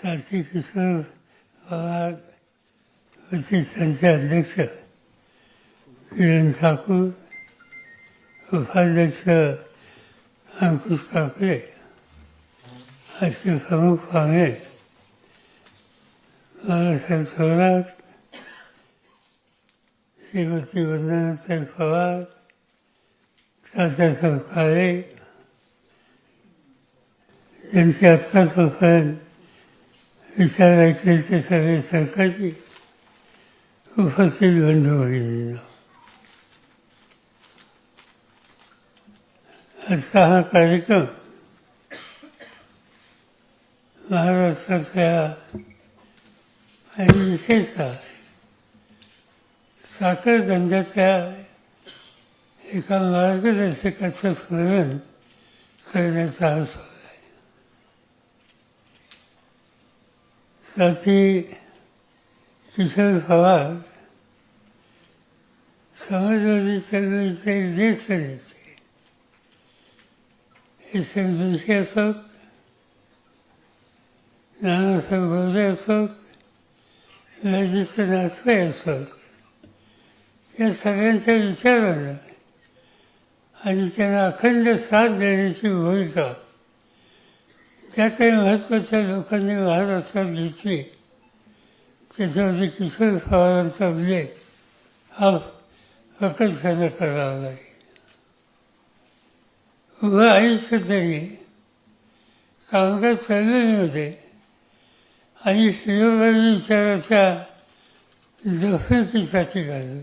साथी किशोर पवार प्रतिष्ठानचे अध्यक्ष किरण ठाकूर उपाध्यक्ष अंकुश काकडे असे प्रमुख पाहुणे बाळासाहेब थोरात श्रीमती वंदनाताई पवार तात्यासाहेब काळे यांचे आत्तापर्यंत विचारायचे सगळे सरकारची उपस्थित बंधू भगिनी आजचा हा कार्यक्रम महाराष्ट्रातल्या आणि विशेषतः साखर धंद्याच्या एका मार्गदर्शकाचं स्मरण करण्याचा हा साथी किशोर पवार समाजवादी चळवळीचे ज्येष्ठ नेते हे एम जोशी असोत नानासाहेब गोरे असोत लजित नाथवे असोत. या सगळ्यांच्या विचारानं आणि त्यांना अखंड साथ देण्याची भूमिका ज्या काही महत्त्वाच्या लोकांनी महाराष्ट्रात घेतली त्याच्यामध्ये किशोर पवारांचा उल्लेख हा खरं करावा लागेल उभं आयुष्य त्यांनी कामगार होते आणि शिरोगामी विचाराच्या जोखमीसाठी घालवली.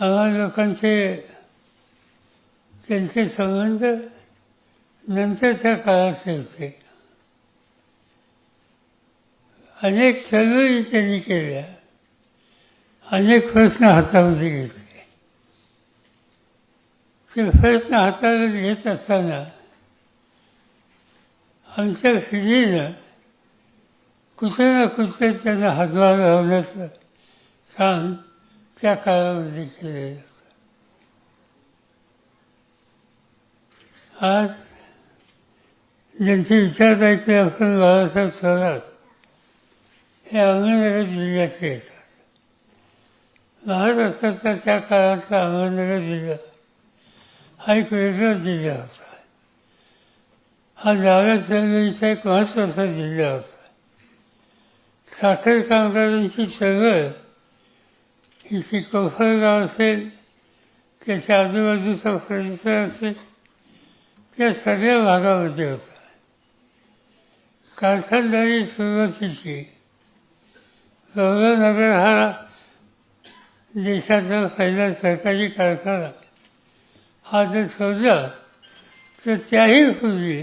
आम्हा लोकांचे त्यांचे संबंध नंतरच्या काळाचे होते. अनेक चळवळी त्यांनी केल्या. अनेक प्रश्न हातामध्ये घेतले. ते प्रश्न हातामध्ये घेत असताना आमच्या फिरीनं कुठे ना कुठे त्यांना हातभार लावण्याचं काम त्या काळामध्ये केलेलं होतं. आज ज्यांचे विचार ऐकले आपण बाळासाहेब थोरात हे अहमदनगर जिल्ह्याचे येतात. महाराष्ट्राचा त्या काळातला अहमदनगर जिल्हा हा एक वेगळा जिल्हा होता. हा डाव्या चळवळीचा एक महत्त्वाचा जिल्हा होता. साखर कामगारांची चळवळ ही ती कोफरगाव असेल त्याच्या आजूबाजूचा परिसर असेल त्या सगळ्या भागामध्ये होता. कारखानदारी सुरुवातीची गौरवनगर हा देशाचा पहिला सरकारी कारखाना हा जर शोधला तर त्याही पूर्वी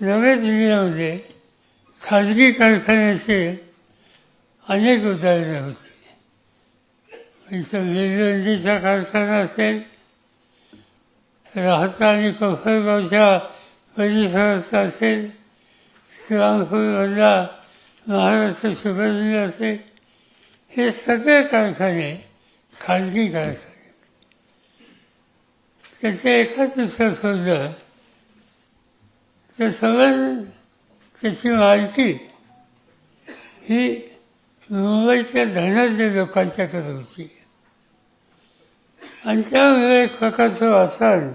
नव्या दिल्लीमध्ये खाजगी कारखान्याचे अनेक उदाहरणं होती इथं कारखाना असेल राहता आणि कोफरगावच्या परिसराचा असेल श्रीरामपूरमधला महाराष्ट्र शुगर असे हे सगळे कारखाने खाजगी कारखाने. त्याचं एकाच दुसरं शोधलं तर सगळं त्याची मालकी ही मुंबईच्या धनाढ्य लोकांच्याकडे होती. आणि त्यामुळे एक प्रकारचं वातावरण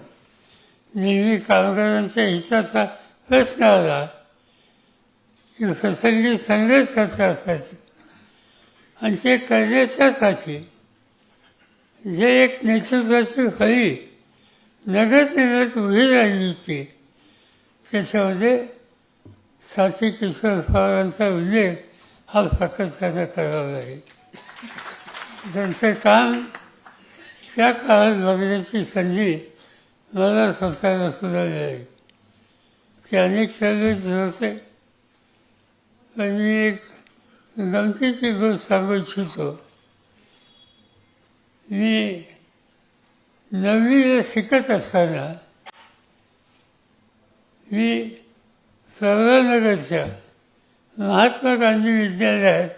नेहमी कामगारांच्या हिताचा प्रश्न आला. प्रसंगी संघर्षाचे असायचे? आणि ते करण्याच्यासाठी जे एक नेतृत्वाची हळी नगर निगत उभी राहिली होती त्याच्यामध्ये साथी किशोर पवारांचा उल्लेख हा फक्त त्यांना करावा लागेल त्यांचं काम त्या काळात बघण्याची संधी मला स्वतःला सुद्धा मिळाली ते अनेक चळवळीत होते पण मी एक गमतीची गोष्ट सांगू इच्छितो. मी नववीला शिकत असताना मी प्रवरानगरच्या महात्मा गांधी विद्यालयात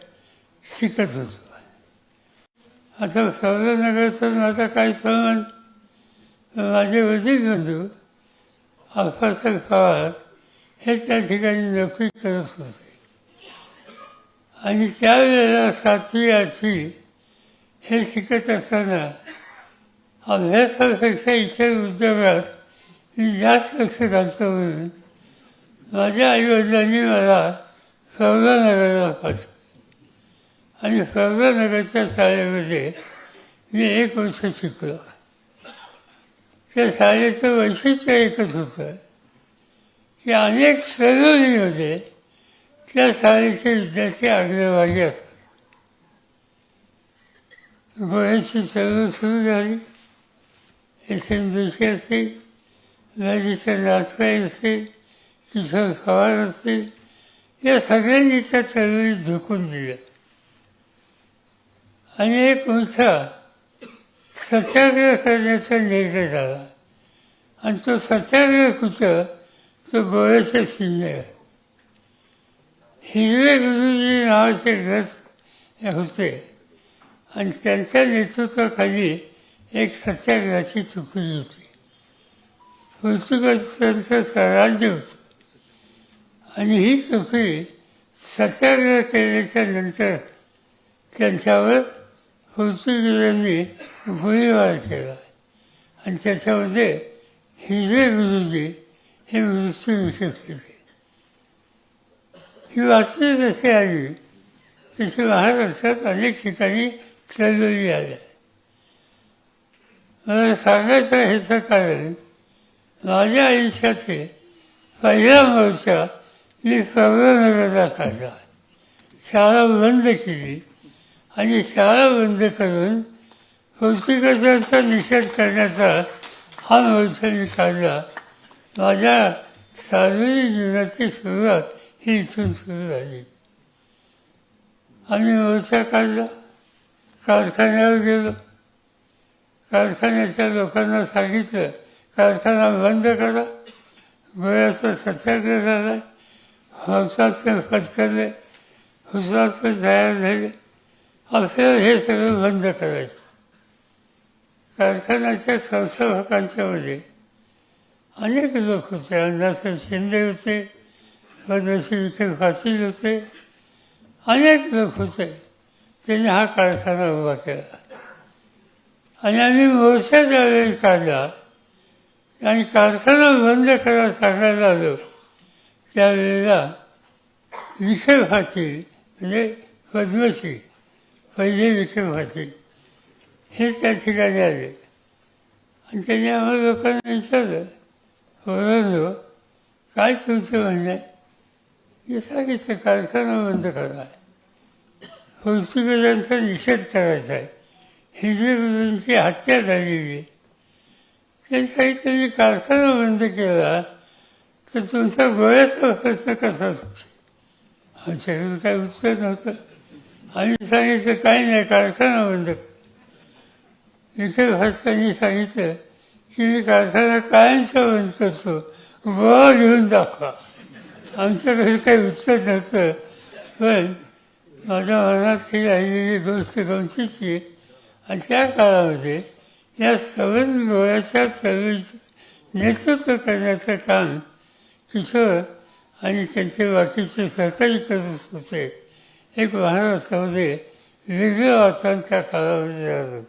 शिकत होतो. आता प्रवरानगरचा माझा काही संबंध माझे वडील बंधू आप्पासाहेब पवार हे त्या ठिकाणी नोकरी करत होते. आणि त्यावेळेला सातवी आठवी हे शिकत असताना अभ्यासापेक्षा इतर उद्योगात मी जास्त लक्ष घालतो म्हणून माझ्या आईवडिलांनी मला नगरला पाठवलं. आणि नगरच्या शाळेमध्ये मी एक वर्ष शिकलो. त्या शाळेचं वैशिष्ट्य एकच होतं की अनेक सहयोगीमध्ये त्या शाळेचे विद्यार्थी आग्रभागी असतात. गोळ्याची चळवळ सुरू झाली. एस एम जोशी असतील राजेश्वर नाथपाई असतील किशोर पवार असतील या सगळ्यांनी त्या चळवळीत झोकून दिल्या. आणि एक मोठा सत्याग्रह करण्याचा निर्णय झाला. आणि तो सत्याग्रह कुठं? तो गोव्याच्या सीमेवर हिरवे गुरुजी नावाचे ग्रस्त होते. आणि त्यांच्या नेतृत्वाखाली एक सत्याग्रहाची तुकडी होती. पोर्तुगीजांचं स्वराज्य होतं. आणि ही चुकी सत्याग्रह केल्याच्यानंतर त्यांच्यावर पोर्तुगीजांनी गोळीबार केला. आणि त्याच्यामध्ये हिरवे गुरुजी हे मृत्यूमुखी केले. ही बातमी जशी आली तशी महाराष्ट्रात अनेक ठिकाणी चळवळी आल्या मला सांगायचं ह्याचं कारण माझ्या आयुष्याचे पहिला मोर्चा मी प्रवरनगरला आला शाळा बंद केली आणि शाळा बंद करून पोर्तुगीजांचा निषेध करण्याचा हा मोर्चा मी काढला माझ्या सार्वजनिक जीवनाची सुरुवात ही इथून सुरू झाली. आम्ही व्यवसाय काढला कारखान्यावर गेलो. कारखान्याच्या लोकांना सांगितलं कारखाना बंद करा. गोव्याचा सत्याग्रह झाला. हौसाचे फटकले हुसाचे तयार झाले. आपल्याला हे सगळं बंद करायचं. कारखान्याच्या संस्थापकांच्यामध्ये अनेक लोक होते. अण्णासाहेब शिंदे होते. स्वदेशी विखे पाटील होते अनेक लोक होते. त्यांनी हा कारखाना उभा केला. आणि आम्ही मोर्चा ज्यावेळी काढला. आणि कारखाना बंद करा सांगायला आलो. त्यावेळेला विखे पाटील म्हणजे पद्मश्री पहिले विखे पाटील हे त्या ठिकाणी आले. आणि त्यांनी आम्हाला लोकांना विचारलं ओरडलो काय तुमचं म्हणणं हे सांगितलं कारखाना बंद करा पोर्तुगीजांचा निषेध करायचा आहे. हिरवी हत्या झालेली आहे. त्यांनी कारखाना बंद केला तर तुमचा गोळ्याचा खर्च कसा सुटेल आमच्याकडे काही उत्तर नव्हतं. आम्ही सांगितलं काही नाही कारखाना बंद कर. इथे सांगितलं की मी कारखाना कायमचा बंद करतो. गोळा लिहून दाखवा. आमच्याकडे काही उत्तर नसतं. पण माझ्या मनात ही राहिलेली गोष्ट गमतीची आणि त्या काळामध्ये या सवन गोळ्याच्या चळवळीचं नेतृत्व करण्याचं काम किशोर आणि त्यांचे बाकीचे सहकारी करत होते. एक महाराष्ट्रामध्ये वेगळं वातावरण त्या काळामध्ये झालं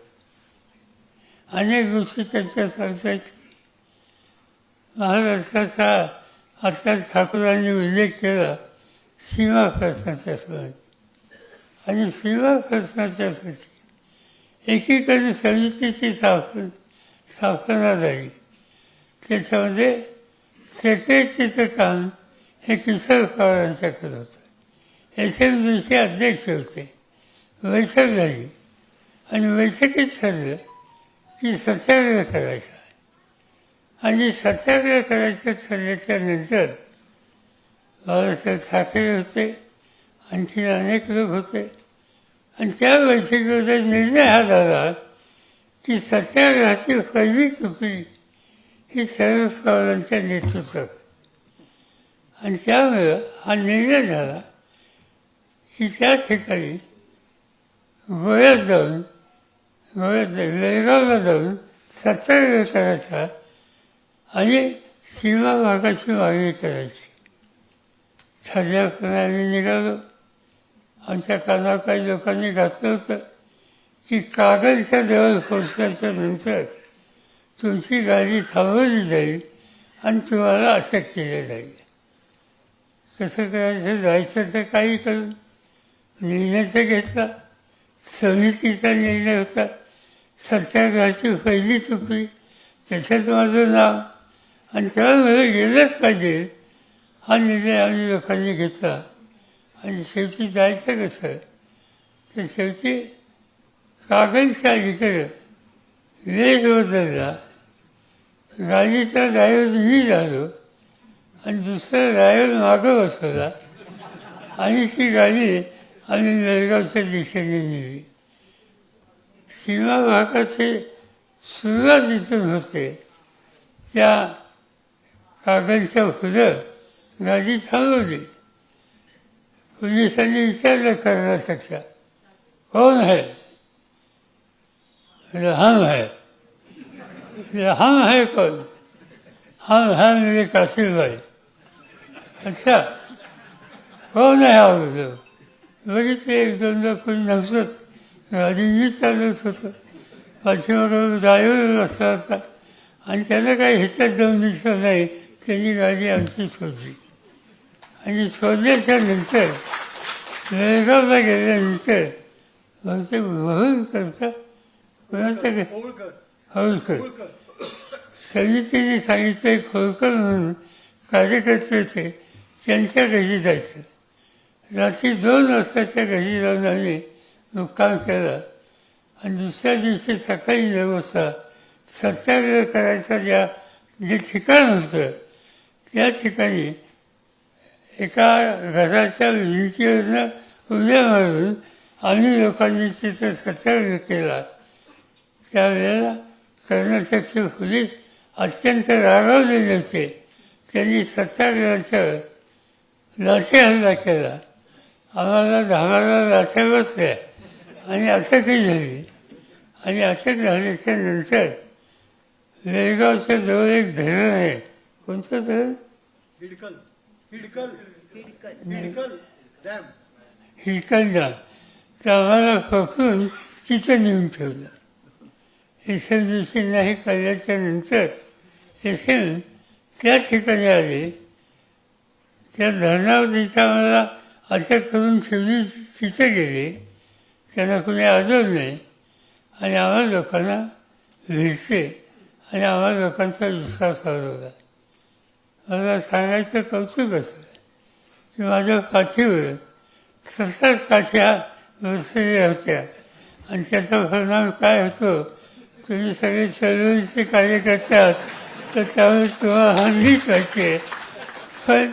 अनेक गोष्टी त्यांच्या सांगता महाराष्ट्राचा आता ठाकूरांनी उल्लेख केला सीमा प्रश्नाच्या संबंध आणि सीमा प्रश्नाच्यासाठी एकीकडे समितीची स्थापन स्थापना झाली. त्याच्यामध्ये सेक्रेटरीचं काम हे किशोर पवारांच्याकडे होतं. एस एम जोशी अध्यक्ष होते. बैठक झाली. आणि बैठकीत ठरलं की सत्याग्रह करायचा. आणि सत्याग्रह करायचं ठरल्याच्या नंतर बाबासाहेब ठाकरे होते. आणखी अनेक लोक होते. आणि त्या बैठकीमध्ये निर्णय हा झाला की सत्याग्रहाची पहिली तुकडी ही शरद पवारांच्या नेतृत्वात. आणि त्यामुळं हा निर्णय झाला की त्या ठिकाणी गोव्यात जाऊन गोव्यात बेळगावला जाऊन सत्याग्रह करायचा आणि सीमा भागाची मागणी करायची. साध्या आम्ही निघालो. आमच्या कानावर काही लोकांनी घातलं होतं की कागदच्या देवळ पोचल्याच्या नंतर तुमची गाडी थांबवली जाईल आणि तुम्हाला अटक केलं जाईल. कसं करायचं जायचं तर काही करून. निर्णय तर घेतला. समितीचा निर्णय होता. सत्याग्रहाची पहिली चुकली. त्याच्यात माझं नाव आणि तेव्हा गेलंच पाहिजे. हा निर्णय आम्ही लोकांनी घेतला. आणि शेवटी जायचं कसं? तर शेवटी कागदच्या अलीकडं वेळ बदलला. गाडीचा ड्रायव्हर मी झालो. आणि दुसरा ड्रायव्हर मागं बसवला. आणि ती गाडी आम्ही नळगावच्या दिशेने नेली. सीमा भागाचे सुरुवात इथून होते. त्या कागदच्या पुढं गादी थांबवली पोलिसांनी विचारलं कर्नाटकचा कौन है हम है हम है कोण हम है मेरे कासिम भाई अच्छा कोण आहे हा बघितले एक दोनदा कोणी नव्हतंच गाडी मी होतं पाठीमागं ड्रायव्हर बसला होता आणि त्याला काही ह्याच्यात जाऊन दिसलं नाही त्यांनी गाडी आमची शोधली. आणि शोधल्याच्या नंतर बेळगावला गेल्यानंतर बहुतेक होळकर करता कोणाचं होळकर. समितीने सांगितलं एक होळकर म्हणून कार्यकर्ते होते त्यांच्या घरी जायचं. रात्री दोन वाजताच्या घरी जाऊन आम्ही मुक्काम केला. आणि दुसऱ्या दिवशी सकाळी नऊ वाजता सत्याग्रह करायचं ज्या जे ठिकाण होतं त्या ठिकाणी एका घराच्या भिंतीवरनं उद्या मारून आम्ही लोकांनी तिथे सत्याग्रह केला. त्यावेळेला कर्नाटकचे पोलीस अत्यंत रागावलेले होते. त्यांनी सत्याग्रहाच्या लाठी हल्ला केला. आम्हाला धामाला लाठ्या बसल्या आणि अटकही झाली. आणि अटक झाल्याच्यानंतर बेळगावच्या जवळ एक धरण आहे. कोणतं धरण? हिडकल हिडकल हिडकल. डॅम. हिरकंदा तर आम्हाला पकडून तिथं नेऊन ठेवलं. एस एम दिवशी नाही कळल्याच्या नंतर एस एम त्या ठिकाणी आले. त्या धरणावर तिथं आम्हाला अटक करून ठेवली तिथे गेले. त्यांना कोणी आजवलं नाही. आणि आम्हा लोकांना भेटले. आणि आम्हा लोकांचा विश्वास वाढवला. मला सांगायचं कौतुक असं. की माझ्या पाठीवर सतत साठ्या बसलेल्या होत्या. आणि त्याचा परिणाम काय होतो? तुम्ही सगळे चळवळीचे कार्यकर्ते आहात तर त्यामुळे तुम्हाला हल्लीच पाहिजे. पण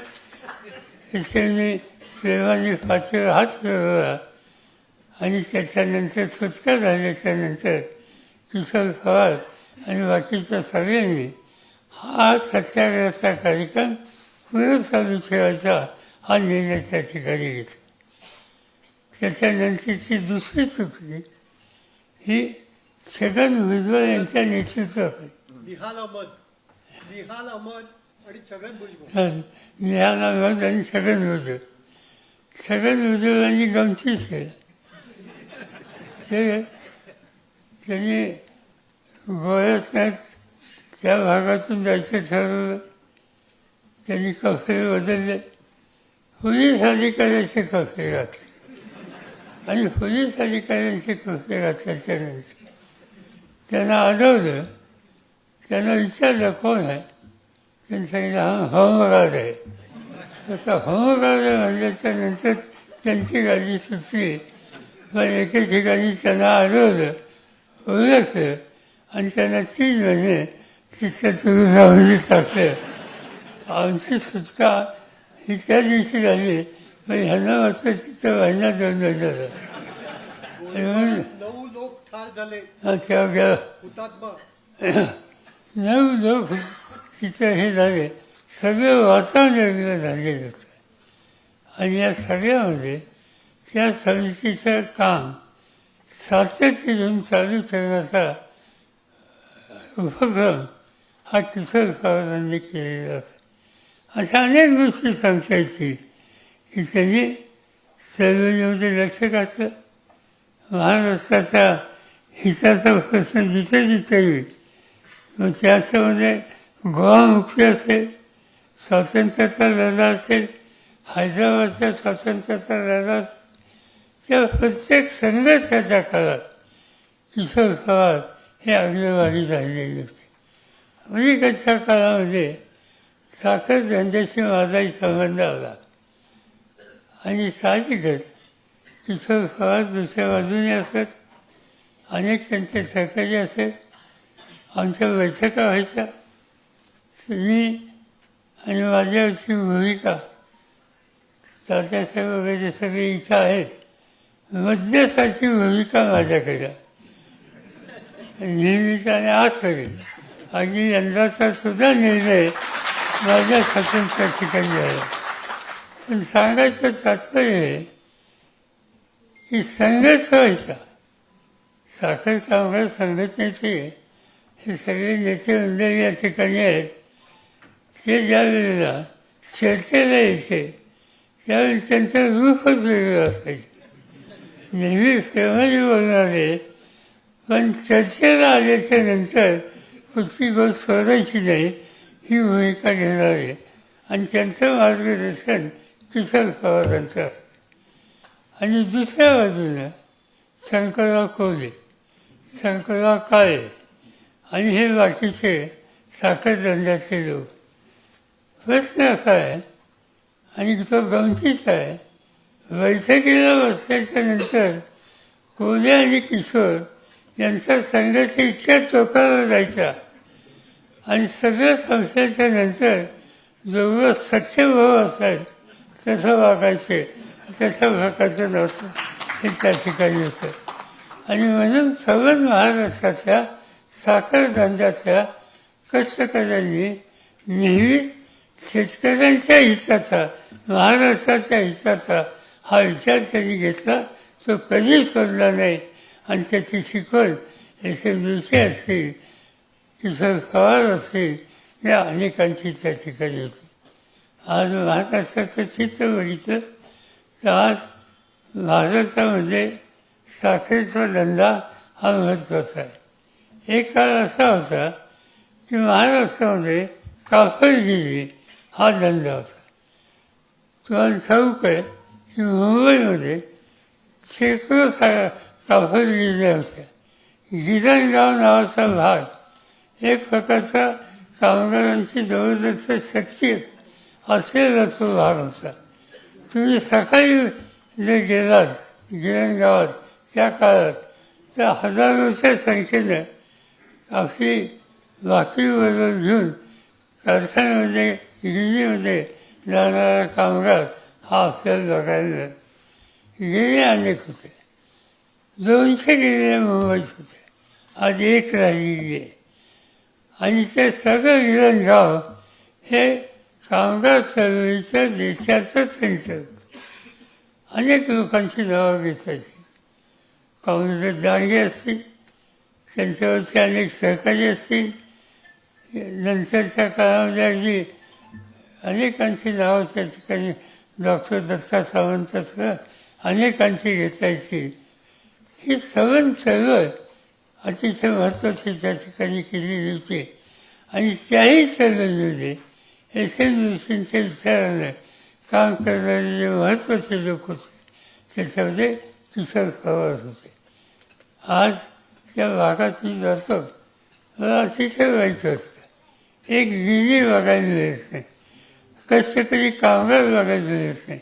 त्यांनी प्रेमाने पाठीवर हात फिरवला आणि त्याच्यानंतर सुटका झाल्याच्यानंतर किशोर पवार आणि बाकीच्या सगळ्यांनी हा सत्याग्रहाचा कार्यक्रम पुढे चालू ठेवायचा हा निर्णय त्या ठिकाणी घेतला. त्याच्यानंतरची दुसरी चुकली ही छगन भुजबळ यांच्या नेतृत्वाखाली. निहाल अहमद निहाल अहमद आणि छगन भुजबळ. निहाल अहमद आणि छगन भुजबळ. छगन भुजबळांनी गमतीच केलं ते त्यांनी गोव्यातच त्या भागातून जायचं ठरवलं त्यांनी कफे बदलले. पोलीस अधिकाऱ्याचे कफे घातले. आणि पोलीस अधिकाऱ्यांचे कफे घातल्याच्यानंतर त्यांना आढळलं. त्यांना विचारलं कोण आहे त्यांनी सांगितलं हा होमगार्ड आहे. तसं होमगार्ड म्हणल्याच्या नंतर त्यांची गाडी सुटली. पण एके ठिकाणी त्यांना आढळलं ओळखलं. आणि त्यांना तीन महिने तिथल्या तुरुंगामध्ये टाकलं आमची सुटका ही त्या दिवशी झाली पण ह्यांना वाजता तिथं महिना दोन महिना झाला. तेव्हा गेला नऊ लोक तिथं हे झाले. सगळं वातावरण झालेलं होतं आणि या सगळ्यामध्ये त्या समितीचं काम सातत्य घेऊन चालू ठेवण्याचा उपक्रम हा किशोर पवारांनी केलेला होता अशा अनेक गोष्टी सांगता येतील की त्यांनी सर्वमध्ये लक्ष घातलं. महाराष्ट्राच्या हिताचा प्रश्न जिथे जिथे येईल. मग त्याच्यामध्ये गोवामुक्ती असेल स्वातंत्र्याचा लढा असेल हैदराबादच्या स्वातंत्र्याचा लढा असेल त्या प्रत्येक संघर्षाच्या काळात किशोर पवार हे आग्रवादी राहिलेले होते अमेरिकेच्या काळामध्ये साखर धंद्याशी माझाही संबंध आला आणि साहजिकच किशोर फळात दुसऱ्या बाजूने असत अनेक त्यांचे सहकारी असेल आमच्या बैठका व्हायच्या मी आणि माझ्यावरची भूमिका तात्यासाहेब वगैरे सगळे इथं आहेत मध्यस्थाची भूमिका माझ्याकडे नेहमीच आणि आजपर्यंत आणि यंदाचा सुद्धा निर्णय माझ्या स्वतंत्र ठिकाणी आहे. पण सांगायचं तात्पर्य आहे की संघर्ष व्हायचा साखर कामगार संघटनेचे हे सगळे नेते मंडळी या ठिकाणी आहेत. ते ज्या वेळेला चर्चेला यायचे त्यावेळी त्यांचं रूपच वेगळं असायचं. नेहमी प्रेमाने बोलणारे पण चर्चेला आल्याच्यानंतर कुठली गोष्ट सोडायची नाही ही भूमिका घेणारे आणि त्यांचं मार्गदर्शन तुषार पवारांचं असतं. आणि दुसऱ्या बाजूनं शंकरराव कोल्हे शंकरराव काळे. आणि हे बाकीचे साखरधंद्याचे लोक. प्रश्न असा आहे आणि तो गमतीच आहे बैठकीला बसल्याच्या नंतर कोरे आणि किशोर यांचा संदेश इतक्या टोकाला जायचा आणि सगळं संस्थेच्या नंतर जेवढं सत्यभाव भाऊ असायचं. तसं वागायचे. तशा प्रकारचं नव्हतं हे त्या ठिकाणी होतं. आणि म्हणून सगळं महाराष्ट्राच्या साखर धंद्याच्या कष्टकऱ्यांनी नेहमीच शेतकऱ्यांच्या हिताचा महाराष्ट्राच्या हिताचा हा विचार त्यांनी घेतला. तो कधी सोडला नाही. आणि त्याची शिकवण याचे विषय असतील किशोर पवार असतील या अनेकांची त्या ठिकाणी होती. आज महाराष्ट्राचं चित्र बघितलं तर आज भारतामध्ये साखरेचा धंदा हा महत्त्वाचा आहे. एक काळ असा होता की महाराष्ट्रामध्ये कापडगिरी हा धंदा होता. तुम्हाला ठाऊक आहे की मुंबईमध्ये शेकडो सा कापडगिऱ्या होत्या गिरणगाव नावाचा भाग. एक प्रकारचा कामगारांची जबरदस्त शक्ती असलेला तो भाग होता तुम्ही सकाळी जर गेलात गिरणगावात त्या काळात तर हजारोच्या संख्येनं आपली बदल घेऊन कारखान्यामध्ये गिरणीमध्ये जाणारा कामगार हा आपल्याला बघायला मिळाला अनेक होते. दोनशे गेलेले मुंबईत होत्या आज एक राहिलेली आहे. आणि ते सगळं गिरणगाव हे कामगार चळवळीच्या देशाचं त्यांचं होतं अनेक लोकांची नावं घेतायची काँग्रेस दांडगे असतील त्यांच्यावरचे अनेक सहकारी असतील नंतरच्या काळामध्ये अगदी अनेकांची नावं त्या ठिकाणी डॉक्टर दत्ता सावंतासह अनेकांची घेतायची ही सवन चळवळ अतिशय महत्त्वाची त्या ठिकाणी केलेली होती आणि त्याही चळवळीमध्ये एस एन जोशींच्या विचारानं काम करणारे जे महत्त्वाचे लोक होते त्याच्यामध्ये किशोर पवार होते. आज त्या भागात मी जातो मला अतिशय वाईट असतं. एक गिरी बघायला मिळत नाही. कष्टकरी कामगार बघायला मिळत नाही.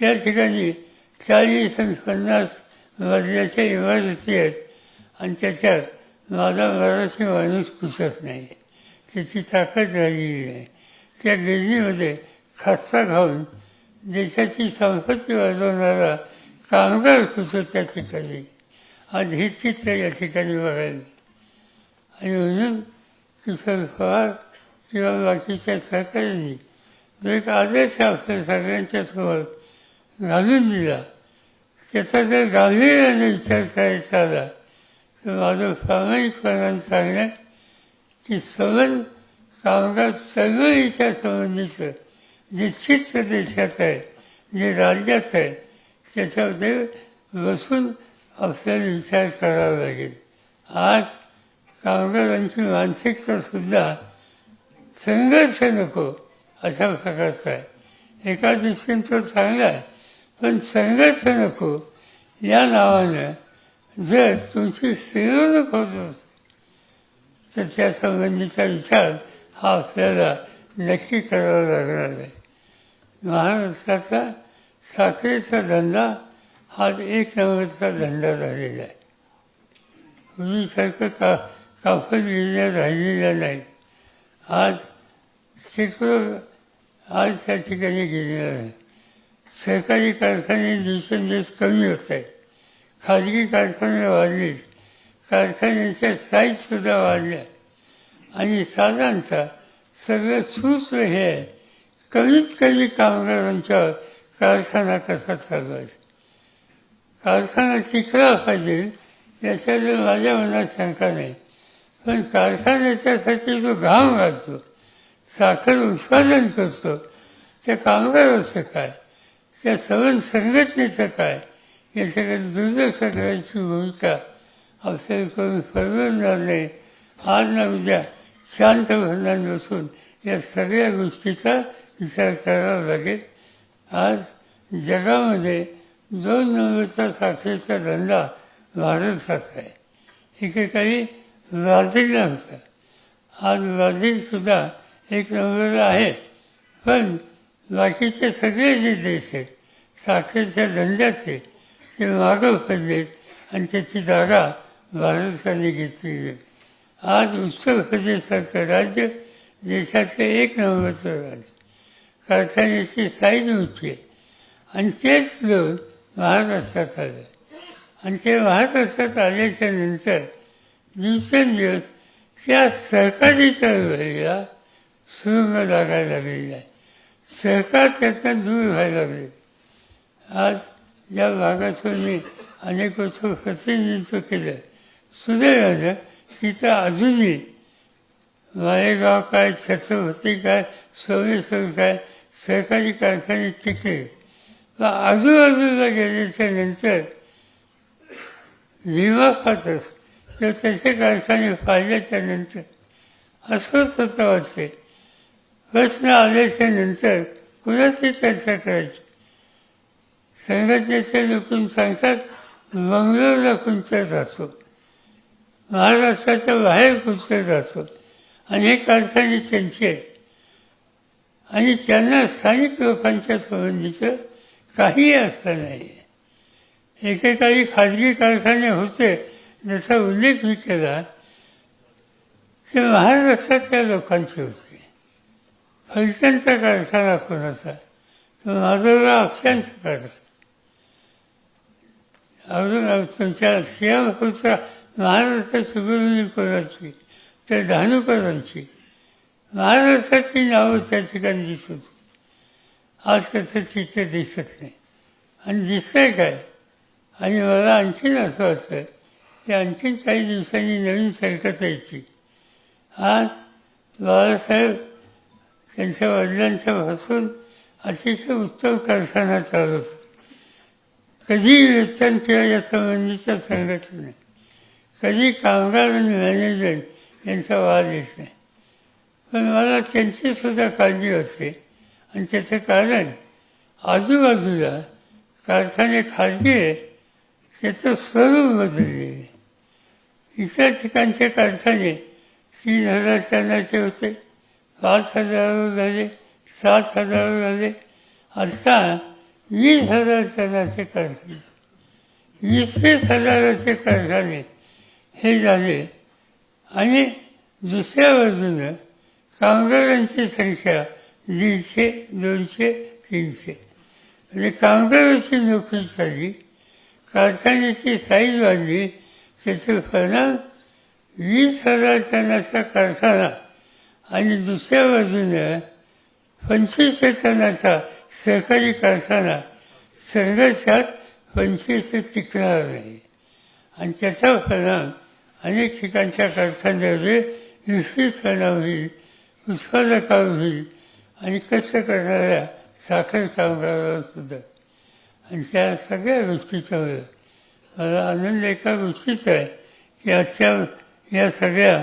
त्या ठिकाणी चाळीस आणि पन्नास मजल्याच्या इमारती आहेत. आणि त्याच्यात माझा मराठी माणूस कुठत नाही. त्याची ताकद राहिलेली नाही त्या गिरणीमध्ये खास्ता घालून देशाची संपत्ती वाजवणारा कामगार सुद्धा त्या ठिकाणी. आणि हे चित्र या ठिकाणी बघायला. आणि म्हणून किशोर पवार किंवा बाकीच्या सहकाऱ्यांनी जो एक आदेश आपल्या सगळ्यांच्या समोर घालून दिला. त्याचा जर गांभीर्याने विचार करायचा आला तर माझं प्रामाणिकपणाने सांगणं की सवन कामगार चळवळीच्या संबंधीचं जे चित्र देशात आहे जे राज्यात आहे त्याच्यामध्ये बसून आपल्याला विचार करावा लागेल आज कामगारांची मानसिकतासुद्धा संघर्ष नको अशा प्रकारचा आहे एका दृष्टीने तो चांगला आहे पण संघर्ष नको या नावानं जर तुमची हिरवणूक होत असेल तर त्यासंबंधीचा विचार हा आपल्याला नक्की करावा लागणार आहे. महाराष्ट्राचा साखरेचा धंदा हा एक नंबरचा धंदा झालेला आहे. पूर्वीसारखं का कापड गिरण्या राहिलेल्या नाही. आज शेकडो आज त्या ठिकाणी गिरण्या आहे सरकारी कारखाने दिवसेंदिवस कमी होत आहेत. खाजगी कारखाने वाढले कारखान्याच्या साईजसुद्धा वाढल्या आणि साधारणतः सगळं सूत्र हे आहे. कमीत कमी कामगारांच्या कारखाना कसा चालवायचा? कारखाना टिकला पाहिजे याच्यावर माझ्या मनात शंका नाही. पण कारखान्याच्यासाठी जो घाम घालतो साखर उत्पादन करतो त्या कामगाराचं काय? त्या सगळं संघटनेचं काय याच्याकडे दुर्लक्ष करायची भूमिका आपल्याला करून परवडणार नाही आज ना उद्या शांत भरणान बसून या सगळ्या गोष्टीचा विचार करावा लागेल. आज जगामध्ये दोन नंबरचा साखरेचा धंदा भारतात आहे. एकेकाळी ब्राझीलला होता आज ब्राझीलसुद्धा एक नंबरला आहे. पण बाकीचे सगळे जे देश आहेत साखरेच्या धंद्याचे ते मागं पडलेत आणि त्याची जागा भारताने घेतली आहे आज उत्तर प्रदेशाचं राज्य देशातलं एक नंबरचं राज्य कारखान्याची साईज होती आणि तेच लोक महाराष्ट्रात आले. आणि ते महाराष्ट्रात आल्याच्यानंतर दिवसेंदिवस त्या सरकारी चळवळीला सुरुंग लागायला लागलेला आहे सरकार त्यातनं दूर व्हायला लागले. आज या भागातून मी अनेक वर्ष प्रतिनिधित्व केलं. सुदैवानं तिथं अजूनही मालेगाव काय छत्रपती काय सोमेश्वर काय सरकारी कारखाने टिकले आजूबाजूला गेल्याच्यानंतर विमा खातं तर त्याचे कारखाने पाहिल्याच्या नंतर अस्वस्थता वाटते. प्रश्न आल्याच्यानंतर कुणाची चर्चा करायची? संघटनेचे लोकून सांगतात बंगलोरला कोणत्या जातो. महाराष्ट्राच्या बाहेर कुठे जातो. अनेक अर्थाने कारखाने त्यांचे आहेत. आणि त्यांना स्थानिक लोकांच्या संबंधीचं काही असं नाही. एकेकाळी खाजगी कारखाने होते जसा उल्लेख मी केला. ते महाराष्ट्रातल्या लोकांचे होते. फलटणचा कारखाना कोणाचा? तो माधवराव अक्षांचा कारखाना. अजून तुमच्या सियाम महाराष्ट्र महाराष्ट्राची कोणाची तर धानुकरांची महाराष्ट्राची नावं त्या ठिकाणी दिसत होती आज तसं तिथे दिसत नाही. आणि दिसतंय काय? आणि मला आणखीन असं वाटतं की आणखीन काही दिवसांनी नवीन सरकत यायची. आज बाळासाहेब त्यांच्या वडिलांच्या भासून अतिशय उत्तम कारखाना चालवतो कधी वेतन किंवा या संबंधीच्या संघटना कधी कामगार आणि मॅनेजर यांचा वाद येत नाही पण मला त्यांची सुद्धा काळजी असते. आणि त्याचं कारण आजूबाजूला कारखाने खाजगी आहे त्याचं स्वरूप बदलले इतर ठिकाणचे कारखाने तीन हजार टनाचे होते पाच हजारावर झाले सात हजारावर झाले. आता वीस हजार टनाचे कारखाने वीस हजाराचे कारखाने हे झाले. आणि दुसऱ्या बाजूनं कामगारांची संख्या दीडशे दोनशे तीनशे. म्हणजे कामगारांची नोकरी झाली कारखान्याची साईज वाढली. त्याचे परिणाम वीस हजार टनाचा कारखाना आणि दुसऱ्या बाजूनं पंचवीसशे चेतनाचा सहकारी कारखाना संघर्षात पंचवीसशे टिकणार नाही आणि त्याचा परिणाम अनेक ठिकाणच्या कारखान्यामध्ये विस्तृत परिणाम होईल उत्पादकावर होईल आणि कष्ट करणाऱ्या साखर कामगारावर सुद्धा. आणि त्या सगळ्या गोष्टीचा वेळ मला आनंद एका गोष्टीचा आहे की आजच्या या सगळ्या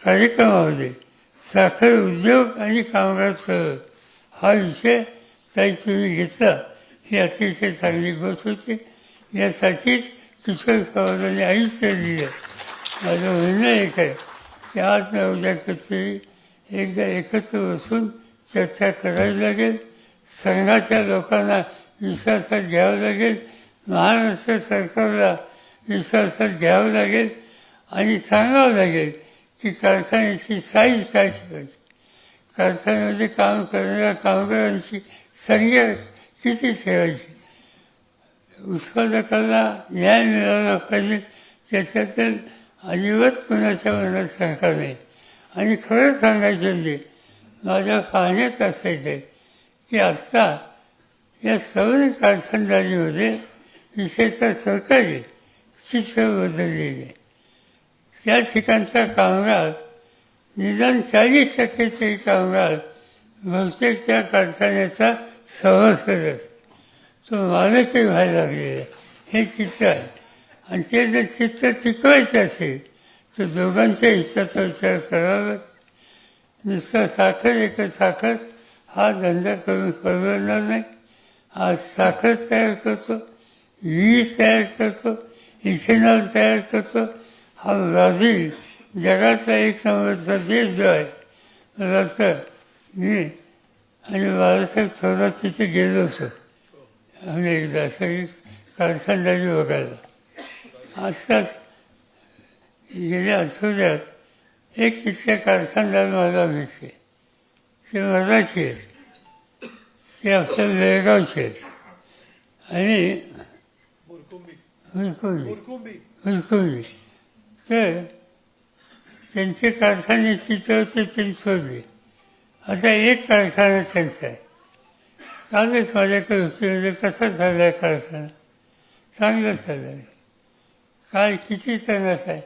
कार्यक्रमामध्ये साखर उद्योग आणि कामगार हा विषय काही तुम्ही घेतला. ही अतिशय चांगली गोष्ट होती. यासाठीच किशोर पवारांनी आयुष्य दिलं. माझं म्हणणं एक आहे की आज ना उद्या कधीतरी एकदा एकत्र बसून चर्चा करावी लागेल. संघाच्या लोकांना विश्वासात घ्यावं लागेल. महाराष्ट्र सरकारला विश्वासात घ्यावं लागेल आणि सांगावं लागेल की कारखान्याची साईज काय ठेवायची? कारखान्यामध्ये काम करणाऱ्या कामगारांची संख्या किती ठेवायची? उत्पादकाला न्याय मिळाला पाहिजे त्याच्यातून अजिबात कुणाच्या मनात शंका नाही. आणि खरं सांगायचं म्हणजे माझ्या पाहण्यात असायचं की आत्ता या सवय कारखानदारीमध्ये विशेषतः सरकारी चित्र बदललेले आहे. त्या ठिकाणचा कामगार निदान चाळीस टक्के तरी कामगार बहुतेक त्या कारखान्याचा सभासद असतो तो मालकही व्हायला लागलेला आहे. हे चित्र आहे. आणि ते जर चित्र टिकवायचं असेल तर दोघांच्या हिताचा विचार करावा. नुसता साखर एक साखर हा धंदा करून परवडणार नाही. आज साखर तयार करतो वीज तयार करतो इथेनॉल तयार करतो हा ब्राझील जगातला एक नंबरचा देश जो आहे मला मी आणि बाळासाहेब थोरात तिथे गेलो होतो आम्ही एकदा सगळी कारखानदारी बघायला आत्ताच गेल्या आठवड्यात एक तिथले कारखानदार मला भेटले ते मराठी आहेत ते आपल्या बेळगावचे आहेत आणि बुरकुंबी हुलकुंडी ते तर त्यांचे कारखाने तिथे होते त्यांनी सोडले. आता एक कारखाना त्यांचा आहे. कालच माझ्याकडे होते म्हणजे कसा झाला आहे कारखाना? चांगला चालला आहे काय किती टनाचा आहे?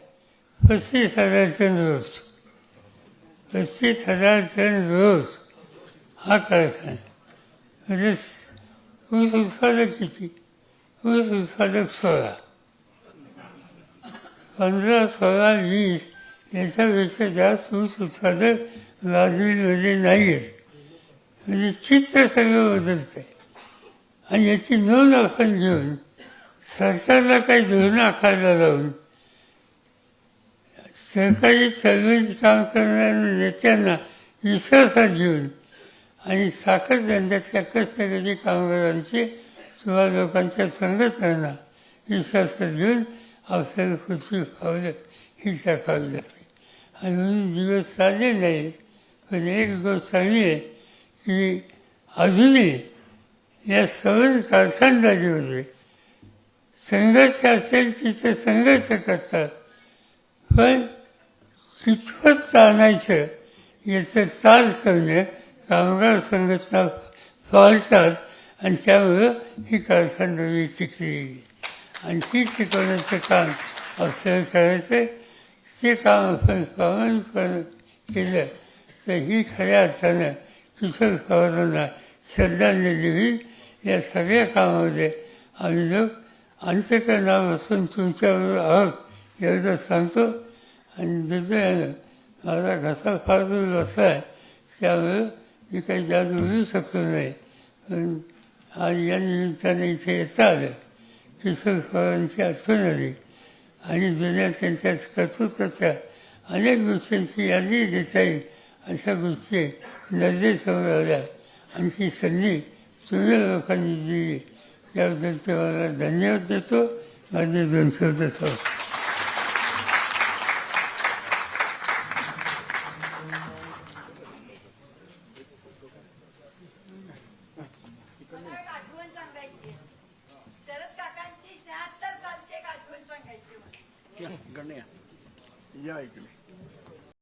पस्तीस हजार टन रोज. पस्तीस हजार टन रोज हा कारखाना. म्हणजे ऊस उत्पादक किती? ऊस उत्पादक सोळा. पंधरा सोळा वीस याच्यापेक्षा जास्त ऊस उत्पादक म्हणजे नाही आहेत म्हणजे चित्र सगळं बदलतं आहे आणि याची नोंद आपण घेऊन सरकारला काही धोरण आखायला लावून सरकारी चळवळीत काम करणाऱ्या नेत्यांना विश्वासात घेऊन आणि साखर धंद्यातल्या कष्टकरी कामगारांची किंवा लोकांच्या संघटनांना विश्वासात घेऊन आपल्याला पुढची पावलं ही टाकावी लागते आणि म्हणून दिवस चालले नाही पण एक गोष्ट चांगली आहे की अजूनही या सवय कारखानदारीमध्ये संघर्ष असेल तिथे संघर्ष करतात पण कितपत आणायचं याचं ताल सैन्य कामगार संघटना पाळतात आणि त्यामुळं ही कारखानदारी टिकली आणि ती टिकवण्याचं काम आपल्याला करायचं आहे ते काम आपण प्रामाणिकपणे केलं. तर ही खऱ्या अर्थानं किशोर पवारांना श्रद्धांजली होईल या सगळ्या कामामध्ये आम्ही लोक असून तुमच्याबरोबर आहोत एवढं सांगतो. आणि दुसऱ्यानं माझा घसा फार दूर बसला आहे त्यामुळं मी काही जास्त बोलू शकलो नाही. पण आज या निमित्ताने इथे येता आलं. किशोर आठवण आली आणि जुन्या त्यांच्या कर्तृत्वाच्या अनेक गोष्टींची यादी देता येईल अशा गोष्टी नजरेसमोर आल्या. आणि ती संधी तुम्ही लोकांनी दिली. त्याबद्दल तुम्हाला धन्यवाद देतो. माझे दोन शब्द या इकडे